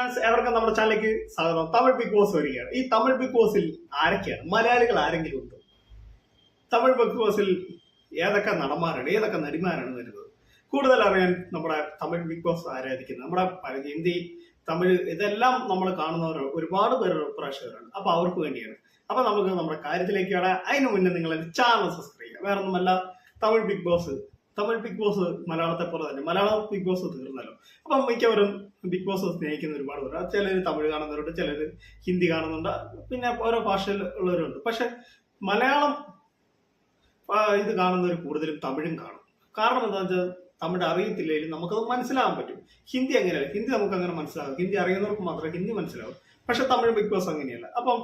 എവർക്കും നമ്മുടെ ചാനലിലേക്ക് സ്വാഗതം. തമിഴ് ബിഗ് ബോസ് വരികയാണ്. ഈ തമിഴ് ബിഗ് ബോസിൽ ആരൊക്കെയാണ്? മലയാളികൾ ആരെങ്കിലും ഉണ്ടോ? തമിഴ് ബിഗ് ബോസിൽ ഏതൊക്കെ നടന്മാരാണ്? ഏതൊക്കെ നടിമാരാണ് വരുന്നത്? കൂടുതൽ അറിയാൻ നമ്മുടെ തമിഴ് ബിഗ് ബോസ് ആരാധിക്കുന്നത് നമ്മുടെ ഹിന്ദി തമിഴ് ഇതെല്ലാം നമ്മൾ കാണുന്നവർ ഒരുപാട് പേര് പ്രേക്ഷകരാണ്. അപ്പൊ അവർക്ക് വേണ്ടിയാണ്. അപ്പൊ നമുക്ക് നമ്മുടെ കാര്യത്തിലേക്ക് അതിന് മുന്നേ നിങ്ങൾ ചാനൽ സബ്സ്ക്രൈബ് ചെയ്യുക വേറൊന്നുമല്ല Tamil Bigg Boss Tamil Bigg Boss മലയാളത്തെ പോലെ തന്നെ. മലയാളം ബിഗ് ബോസ് തീർന്നല്ലോ. അപ്പം മിക്കവരും ബിഗ് ബോസ് സ്നേഹിക്കുന്ന ഒരുപാട് പേര് ചിലർ തമിഴ് കാണുന്നവരുണ്ട് ചിലർ ഹിന്ദി കാണുന്നുണ്ട്. പിന്നെ ഓരോ ഭാഷയിൽ ഉള്ളവരുണ്ട്. പക്ഷെ മലയാളം ഇത് കാണുന്നവർ കൂടുതലും തമിഴും കാണും. കാരണം എന്താ വെച്ചാൽ തമിഴ് അറിയത്തില്ലെങ്കിലും നമുക്കത് മനസ്സിലാകാൻ പറ്റും. ഹിന്ദി അങ്ങനെയല്ല ഹിന്ദി നമുക്ക് അങ്ങനെ മനസ്സിലാകും ഹിന്ദി അറിയുന്നവർക്ക് മാത്രമേ ഹിന്ദി മനസ്സിലാവും. പക്ഷെ തമിഴ് ബിഗ് ബോസ് അങ്ങനെയല്ല. അപ്പം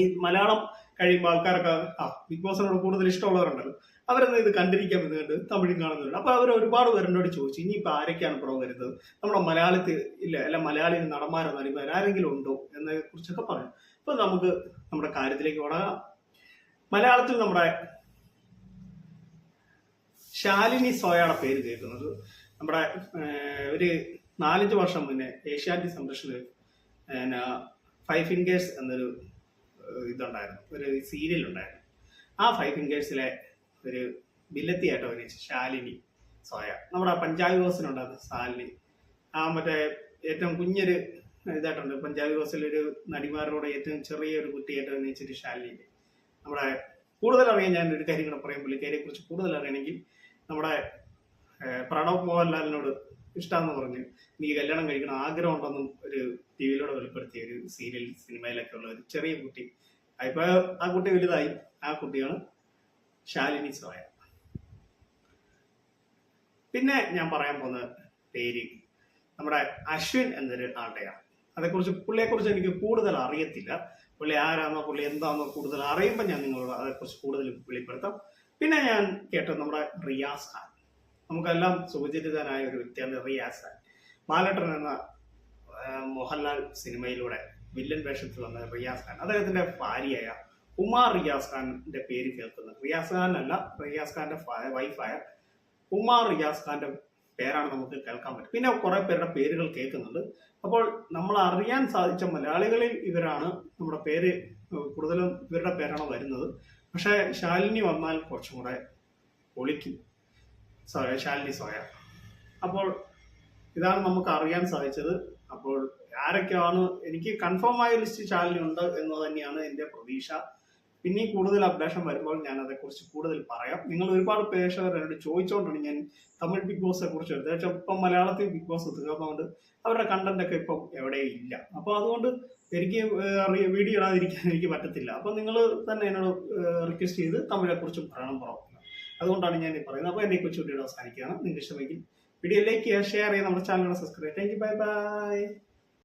ഈ മലയാളം കഴിയുമ്പോൾ ആൾക്കാരൊക്കെ ആ ബിഗ് ബോസിനോട് കൂടുതൽ ഇഷ്ടമുള്ളവരുണ്ടല്ലോ. അവരൊന്നും ഇത് കണ്ടിരിക്കാൻ കണ്ട് തമിഴും കാണുന്നുണ്ട് അപ്പൊ അവർ ഒരുപാട് പേരെന്നോട് ചോദിച്ചു ഇനിയിപ്പോ ആരൊക്കെയാണ് പ്രോ വരുന്നത്? നമ്മുടെ മലയാളത്തിൽ ഇല്ല അല്ല മലയാളി നടന്മാരോ നടിമാരോ ആരെങ്കിലും ഉണ്ടോ എന്നതിനെ കുറിച്ചൊക്കെ പറഞ്ഞു അപ്പൊ നമുക്ക് നമ്മുടെ കാര്യത്തിലേക്ക് തുടങ്ങാം മലയാളത്തിൽ നമ്മുടെ ശാലിനി സോയയുടെ പേര് കേൾക്കുന്നത്. നമ്മുടെ ഒരു നാലഞ്ച് വർഷം മുന്നേ ഏഷ്യാനെറ്റ് സംരക്ഷണ ഫൈവ് ഫിംഗേഴ്സ് എന്നൊരു ഇതുണ്ടായിരുന്നു. ഒരു സീരിയൽ ഉണ്ടായിരുന്നു ആ ഫൈവ് ഫിംഗേഴ്സിലെ ഒരു വില്ലത്തിയായിട്ട് അഭിനയിച്ച ശാലിനി സോയ. നമ്മുടെ പഞ്ചാബി ബോസിനുണ്ടായിരുന്നു ശാലിനി. ആ മറ്റേ ഏറ്റവും കുഞ്ഞൊരു ഇതായിട്ടുണ്ട്. പഞ്ചാബി ഹോസിലൊരു നടിമാരോട് ഏറ്റവും ചെറിയ ഒരു കുട്ടിയായിട്ട് അഭിനയിച്ചൊരു ശാലിനി. നമ്മുടെ കൂടുതൽ അറിയാൻ ഞാൻ ഒരു കാര്യം കൂടെ പറയാൻ പുള്ളിക്കാരിയെ കുറിച്ച് കൂടുതൽ അറിയണമെങ്കിൽ നമ്മുടെ പ്രണവ് മോഹൻലാലിനോട് ഇഷ്ടമെന്ന് പറഞ്ഞ് എനിക്ക് കല്യാണം കഴിക്കണം ആഗ്രഹം ഉണ്ടെന്നും ഒരു ടി വിയിലൂടെ വെളിപ്പെടുത്തിയ ഒരു സീരിയൽ സിനിമയിലൊക്കെ ഉള്ള ഒരു ചെറിയ കുട്ടി. ഇപ്പൊ ആ കുട്ടി വലുതായി. ആ കുട്ടിയാണ് ശാലിനി സോയ പിന്നെ ഞാൻ പറയാൻ പോകുന്ന പേര് നമ്മുടെ അശ്വിൻ എന്നൊരു ആളുടെയാണ്. അതേക്കുറിച്ച് പുള്ളിയെക്കുറിച്ച് എനിക്ക് കൂടുതൽ അറിയത്തില്ല. പുള്ളി ആരാണോ പുള്ളി എന്താണോ കൂടുതൽ അറിയുമ്പോൾ ഞാൻ നിങ്ങളോട് അതേക്കുറിച്ച് കൂടുതൽ വെളിപ്പെടുത്താം. പിന്നെ ഞാൻ കേട്ടത് നമ്മുടെ റിയാസ് ഖാൻ. നമുക്കെല്ലാം സുപരിചിതനായ ഒരു വ്യക്തിയാണ് റിയാസ് ഖാൻ. ബാലട്ടൻ എന്ന മോഹൻലാൽ സിനിമയിലൂടെ വില്ലൻ വേഷത്തിൽ വന്ന റിയാസ് ഖാൻ. അദ്ദേഹത്തിന്റെ ഭാര്യയായ ഉമാ റിയാസ് ഖാന്റെ പേര് കേൾക്കുന്നത്. റിയാസ് ഖാൻ അല്ല റിയാസ് ഖാന്റെ വൈഫായ ഉമാർ റിയാസ് ഖാന്റെ പേരാണ് നമുക്ക് കേൾക്കാൻ പറ്റും. പിന്നെ കുറെ പേരുടെ പേരുകൾ കേൾക്കുന്നുണ്ട്. അപ്പോൾ നമ്മൾ അറിയാൻ സാധിച്ച മലയാളികളിൽ ഇവരാണ് നമ്മുടെ പേര് കൂടുതലും ഇവരുടെ പേരാണ് വരുന്നത്. പക്ഷേ ശാലിനി വന്നാൽ കുറച്ചും കൂടെ ഒളിക്കും. സോയ ശാലിനി സോയ. അപ്പോൾ ഇതാണ് നമുക്ക് അറിയാൻ സാധിച്ചത്. അപ്പോൾ ആരൊക്കെയാണ് എനിക്ക് കൺഫേം ആയ ലിസ്റ്റ് ശാലിനി ഉണ്ട് എന്ന് തന്നെയാണ് എന്റെ പ്രതീക്ഷ. പിന്നെ കൂടുതൽ അപ്ഡേഷൻ വരുമ്പോൾ ഞാൻ അതേക്കുറിച്ച് കൂടുതൽ പറയാം. നിങ്ങൾ ഒരുപാട് പ്രേക്ഷകർ എന്നോട് ചോദിച്ചുകൊണ്ടാണ് ഞാൻ തമിഴ് ബിഗ് ബോസിനെ കുറിച്ച് എടുത്തത്. പക്ഷേ ഇപ്പം മലയാളത്തിൽ ബിഗ് ബോസ് തീർന്നതുകൊണ്ട് അവരുടെ കണ്ടന്റ് ഒക്കെ ഇപ്പം എവിടെയും ഇല്ല അപ്പോൾ അതുകൊണ്ട് എനിക്ക് വീഡിയോ ഇടാതിരിക്കാൻ എനിക്ക് പറ്റത്തില്ല. അപ്പം നിങ്ങൾ തന്നെ എന്നോട് റിക്വസ്റ്റ് ചെയ്ത് തമിഴെ കുറിച്ച് പറയണം പറയണം അതുകൊണ്ടാണ് ഞാൻ ഈ പറയുന്നത്. അപ്പോൾ ഈ കൊച്ചു വീഡിയോ അവസാനിക്കുകയാണ്. നിങ്ങൾക്ക് ഇഷ്ടമെങ്കിൽ വീഡിയോ ലൈക്ക് ചെയ്യുക ഷെയർ ചെയ്യുക നമ്മുടെ channel subscribe thank you bye bye